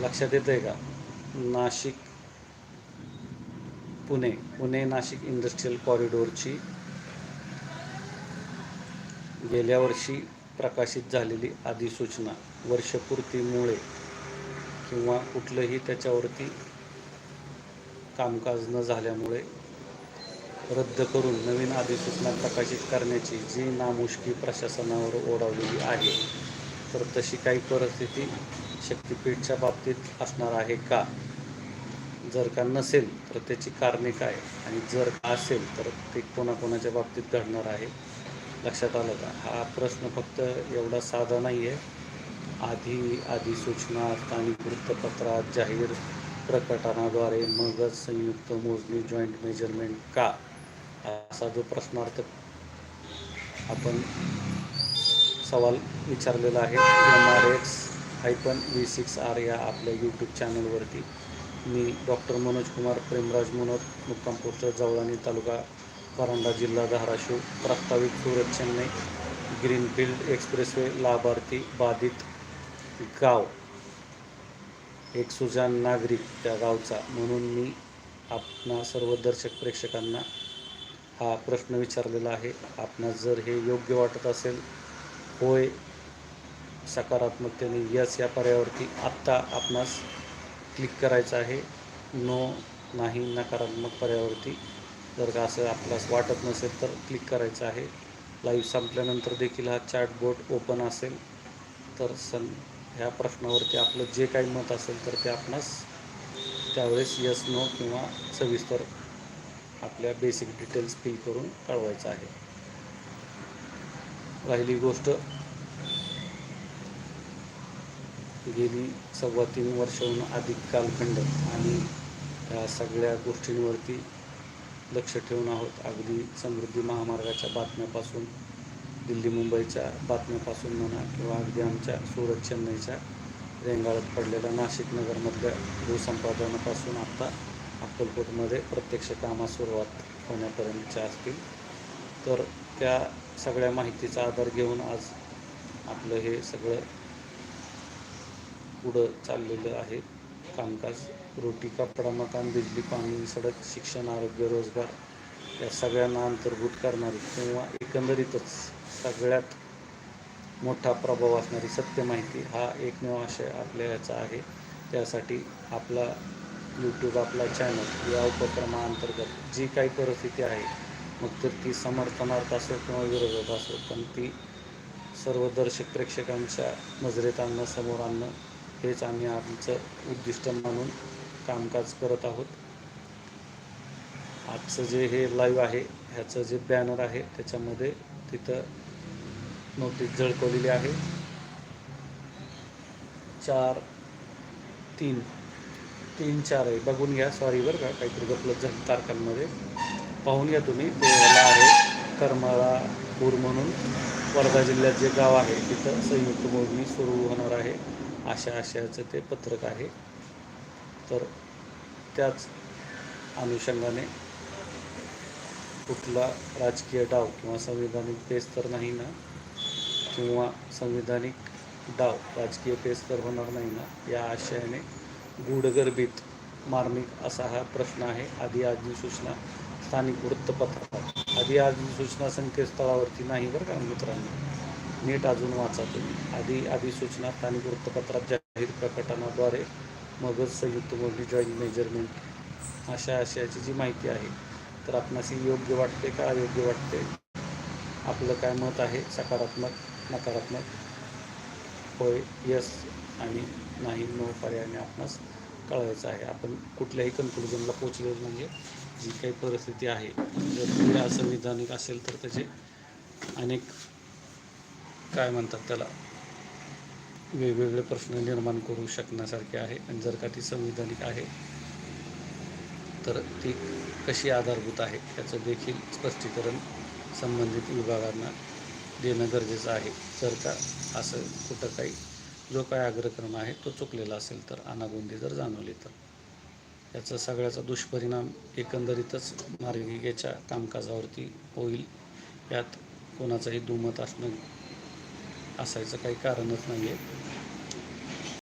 लक्षात येतं आहे का? नाशिक पुणे पुणे नाशिक इंडस्ट्रीयल कॉरिडोरची गेल्या वर्षी प्रकाशित झालेली अधिसूचना वर्षपूर्तीमुळे किंवा कुठलंही त्याच्यावरती कामकाज न झाल्यामुळे रद्द करून नवीन अधिसूचना प्रकाशित करण्याची जी नामुष्की प्रशासनावर ओढावलेली आहे तर तशी काही परिस्थिती शक्तीपीठच्या बाबतीत असणार आहे का? जर का नसेल तर त्याची कारणे काय? आणि जर का असेल तर ते कोणाकोणाच्या बाबतीत घडणार आहे? लक्षात आलं का? हा प्रश्न फक्त एवढा साधा नाही आहे आधी आधी सूचना स्थानिक वृत्तपत्रात जाहीर प्रकटनाद्वारे मगच संयुक्त मोजणी जॉईंट मेजरमेंट का? असा जो प्रश्नार्थ आपण सवाल विचारलेला आहे M R X hyphen V six R या आपल्या यूट्यूब चॅनलवरती मी डॉक्टर मनोज कुमार प्रेमराज मनोज मुक्काम पोस्ट जवळानी तालुका परांडा जिल्हा धाराशिव प्रस्तावित सुरत चेन्नई ग्रीनफील्ड एक्सप्रेसवे लाभार्थी बाधित गाव. एक सुजान नागरिक त्या गावचा म्हणून मी आपणा सर्व दर्शक प्रेक्षकांना हा प्रश्न विचारलेला आहे. आपणास जर हे योग्य वाटत असेल होय सकारात्मकतेने यस या पर्यायावरती आत्ता आपणास क्लिक करायचं आहे. नो नाही नकारात्मक पर्यायावरती. जर का असं आपल्यास वाटत नसेल तर क्लिक करायचं आहे. लाईव्ह संपल्यानंतर देखील हा चॅटबोट ओपन असेल. तर सन ह्या प्रश्नावरती आपलं जे काही मत असेल तर ते आपणास त्यावेळेस यस नो किंवा सविस्तर आपल्या बेसिक डिटेल्स फिल करून कळवायचं आहे. राहिली गोष्ट गेली सव्वा तीन वर्षाहून अधिक कालखंड आणि या सगळ्या गोष्टींवरती लक्ष ठेवून आहोत. अगदी समृद्धी महामार्गाच्या बातम्यापासून दिल्ली मुंबईच्या बातम्यापासून म्हणा किंवा अगदी आमच्या सुरत चेन्नईच्या रेंगाळत पडलेल्या नाशिक नगरमधल्या भूसंपादनापासून आत्ता अक्कलकोटमध्ये प्रत्यक्ष कामास सुरुवात होण्यापर्यंतच्या असतील. तर त्या सगळ्या माहितीचा आधार घेऊन आज आपलं हे सगळं पुढं चाललेलं आहे. कामकाज रोटी कपडा मकान बिजली पाणी सडक शिक्षण आरोग्य रोजगार या सगळ्यांना अंतर्भूत करणारी किंवा एकंदरीतच सगळ्यात मोठा प्रभाव असणारी सत्य माहिती हा एकमेव आशय आपल्या याचा आहे. त्यासाठी आपला यूट्यूब आपला चॅनल या उपक्रमाअंतर्गत जी काही परिस्थिती आहे मग तर ती समर्थनार्थ असो किंवा विरोधात असो पण ती सर्व दर्शक प्रेक्षकांच्या नजरेत आणणं समोर आणणं हेच आम्ही आमचं उद्दिष्ट मानून कामकाज करत आहोत. आजचं जे हे लाईव्ह आहे ह्याचं जे बॅनर आहे त्याच्यामध्ये तिथं नोटीस झळकवलेली आहे. चार तीन तीन चार आहे. बघून घ्या. सॉरी बरं का काहीतरी गपलत झाली तारखांमध्ये. पाहून घ्या तुम्ही. देवाला आहे करमाळापूर म्हणून वर्धा जिल्ह्यात जे गाव आहे तिथं संयुक्त मोजणी सुरू होणार आहे. अशा आशयाचं ते पत्रक आहे. तर त्याच अनुषंगाने कुठला राजकीय डाव किंवा संविधानिक पेस तर नाही ना किंवा संविधानिक डाव राजकीय पेस तर होणार नाही ना या आशयाने गूढगर्भित मार्मिक असा हा प्रश्न आहे. आधी अधिसूचना स्थानिक वृत्तपत्रात. आधी अधिसूचना संकेतस्थळावरती नाही बरं का मित्रांनो? नीट अजून वाचा तुम्ही. आधी अधिसूचना स्थानिक वृत्तपत्रात जाहीर प्रकटनाद्वारे मगज संयुक्त मोठी जॉईंट मेजरमेंट अशा आशयाची जी माहिती आहे तर आपणास ही योग्य वाटते का अयोग्य वाटते? आपलं काय मत आहे? सकारात्मक नकारात्मक? होय यस आणि नाही नो पर्यायाने आपणास कळवायचं आहे. आपण कुठल्याही कन्क्लुजनला पोचलेलो नाही आहे जी काही परिस्थिती आहे जर असंविधानिक असेल तर त्याचे अनेक काय म्हणतात त्याला? वेगवेगळे प्रश्न निर्माण करू शकण्यासारखे आहे आणि जर का ती संविधानिक आहे तर ती कशी आधारभूत आहे याचं देखील स्पष्टीकरण संबंधित विभागांना देणं गरजेचं आहे. जर का असं कुठं काही जो काही अग्रक्रम आहे तो चुकलेला असेल तर अनागोंदी जर जाणवली तर. याचा सगळ्याचा दुष्परिणाम एकंदरीतच मार्गिकेच्या कामकाजावरती होईल यात कोणाचंही दुमत असणं असायचं काही कारणच नाही आहे